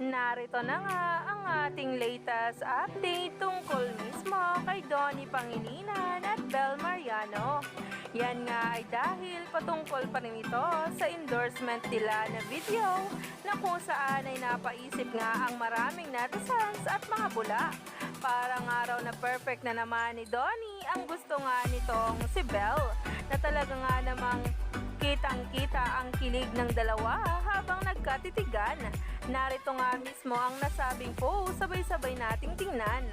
Narito na nga ang ating latest update tungkol mismo kay Donnie Pangilinan at Bel Mariano. Yan nga ay dahil patungkol pa rin ito sa endorsement nila na video na kung saan ay napaisip nga ang maraming netizens at mga bula. Parang araw na perfect na naman ni Donnie ang gusto nga nitong si Bel na talaga nga namang kitang-kita ang kilig ng dalawa habang nagkatitigan. Narito nga mismo ang nasabing post, sabay-sabay nating tingnan.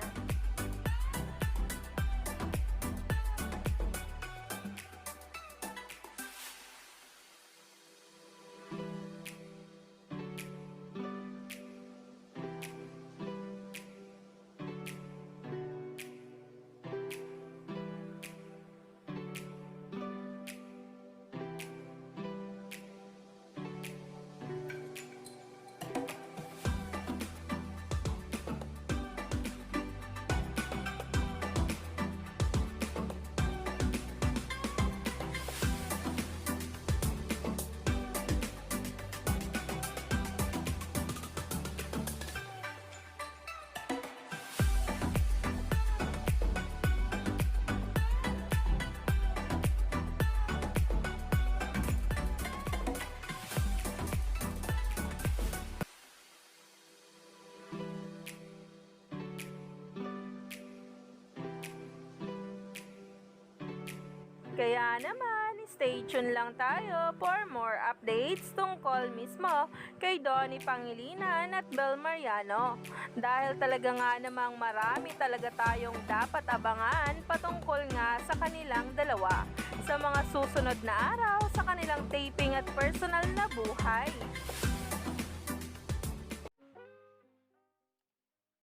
Kaya naman, stay tuned lang tayo for more updates tungkol mismo kay Donnie Pangilinan at Bel Mariano. Dahil talaga nga namang marami talaga tayong dapat abangan patungkol nga sa kanilang dalawa sa mga susunod na araw sa kanilang taping at personal na buhay.